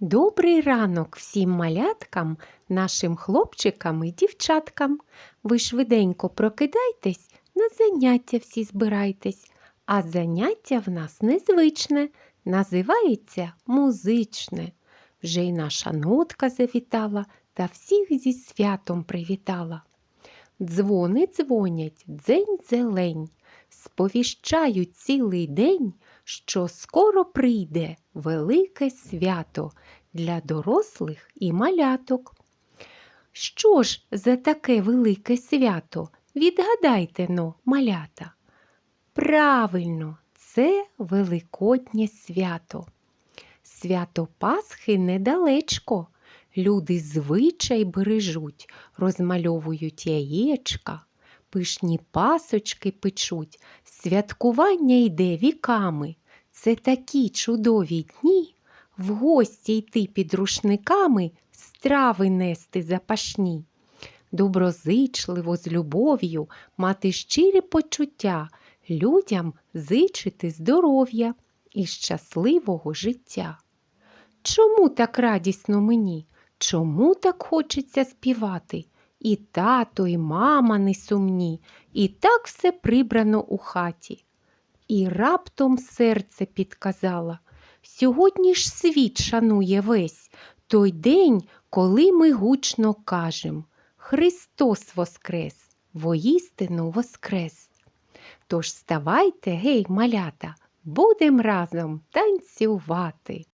Добрий ранок всім маляткам, нашим хлопчикам і дівчаткам. Ви швиденько прокидайтесь, на заняття всі збирайтесь. А заняття в нас незвичне, називається музичне. Вже й наша нотка завітала та всіх зі святом привітала. Дзвони дзвонять, дзень зелень, сповіщають цілий день, що скоро прийде велике свято для дорослих і маляток. Що ж за таке велике свято? Відгадайте но, малята. Правильно, це Великоднє свято. Свято Пасхи недалечко. Люди звичай бережуть, розмальовують яєчка, пишні пасочки печуть, святкування йде віками. Це такі чудові дні, в гості йти під рушниками, страви нести запашні. Доброзичливо з любов'ю мати щирі почуття, людям зичити здоров'я і щасливого життя. Чому так радісно мені? Чому так хочеться співати? І тато, і мама несумні, і так все прибрано у хаті. І раптом серце підказало, сьогодні ж світ шанує весь той день, коли ми гучно кажем Христос воскрес, воістину воскрес. Тож вставайте, гей, малята, будем разом танцювати.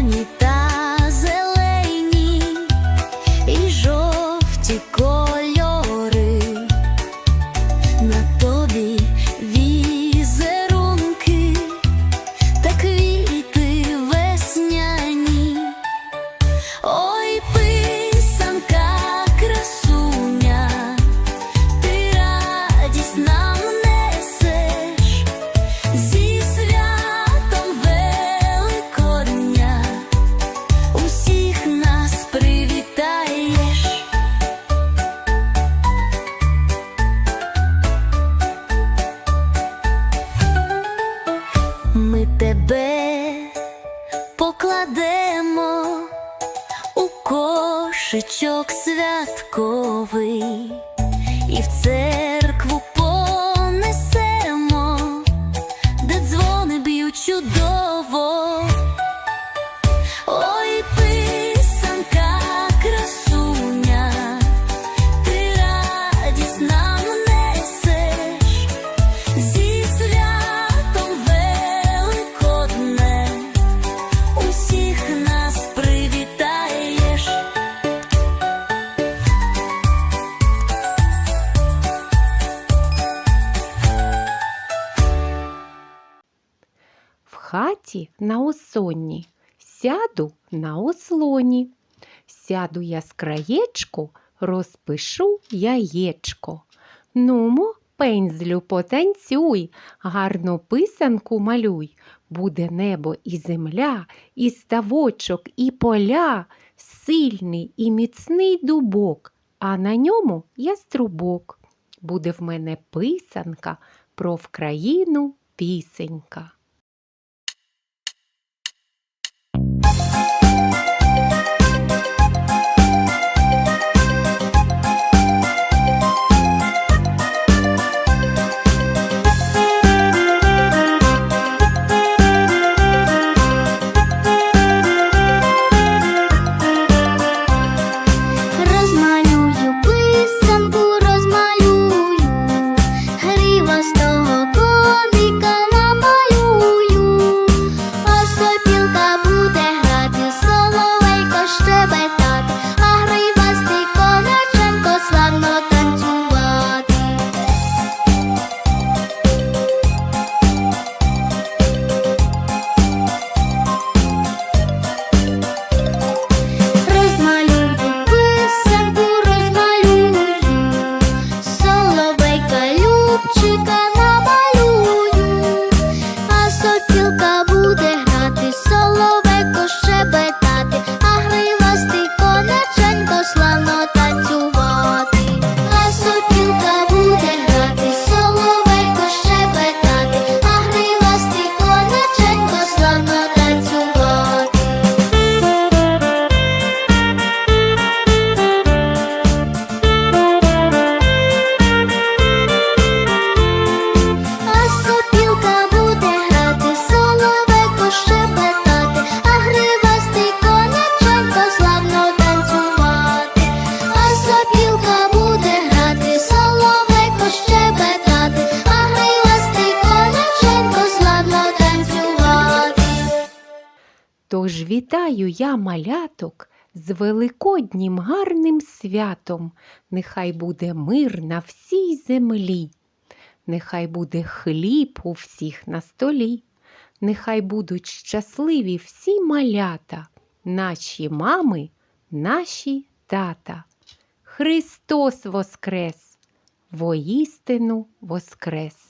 你 святковий і в церкву хаті на осонні сяду на ослоні. Сяду я з краєчку, розпишу яєчко. Нумо, пензлю потанцюй, гарну писанку малюй. Буде небо і земля, і ставочок, і поля, сильний і міцний дубок, а на ньому яструбок. Буде в мене писанка про Вкраїну пісенька. Вітаю я маляток з великоднім гарним святом. Нехай буде мир на всій землі. Нехай буде хліб у всіх на столі. Нехай будуть щасливі всі малята, наші мами, наші тата. Христос воскрес! Воістину воскрес!